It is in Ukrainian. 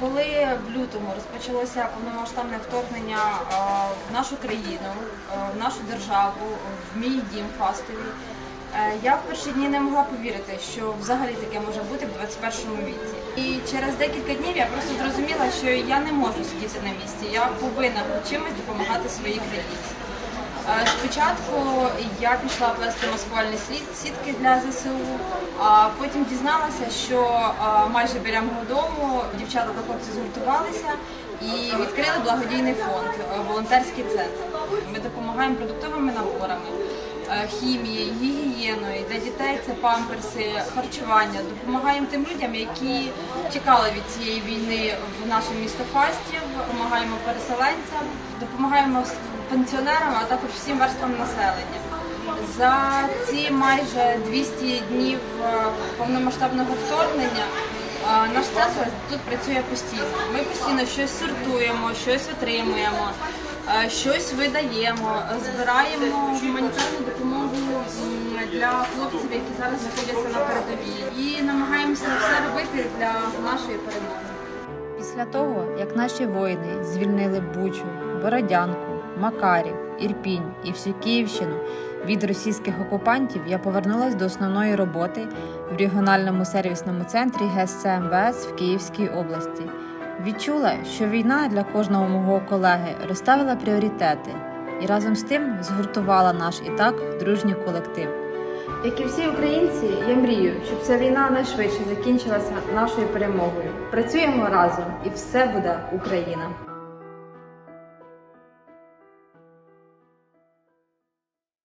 Коли в лютому розпочалося повномасштабне вторгнення в нашу країну, в нашу державу, в мій дім фастовий, е, я в перші дні не могла повірити, що взагалі таке може бути в 21 віці. І через декілька днів я просто зрозуміла, що я не можу сидіти на місці. Я повинна чимось допомагати своїй країні. Е, Спочатку я пішла плести маскувальні сітки для ЗСУ, а потім дізналася, що е, майже біля мого дому дівчата та хлопці згуртувалися і відкрили благодійний фонд е, волонтерський центр. Ми допомагаємо продуктовими наборами, хімією, гігієною. Дітей памперси, харчування. Допомагаємо тим людям, які чекали від цієї війни в нашому місто Фастів, допомагаємо переселенцям, допомагаємо пенсіонерам, а також всім верствам населення. За ці майже 200 днів е, повномасштабного вторгнення наш центр тут працює постійно. Ми постійно щось сортуємо, щось отримуємо, щось видаємо, збираємо гуманітарну допомогу для хлопців, які зараз знаходяться на передовій, і намагаємося все робити для нашої перемоги. Після того, як наші воїни звільнили Бучу, Бородянку, Макарів, Ірпінь і всю Київщину від російських окупантів, я повернулася до основної роботи в регіональному сервісному центрі ГСЦ МВС в Київській області. Відчула, що війна для кожного мого колеги розставила пріоритети і разом з тим згуртувала наш і так дружній колектив. Як і всі українці, я мрію, щоб ця війна найшвидше закінчилася нашою перемогою. Працюємо разом, і все буде Україна.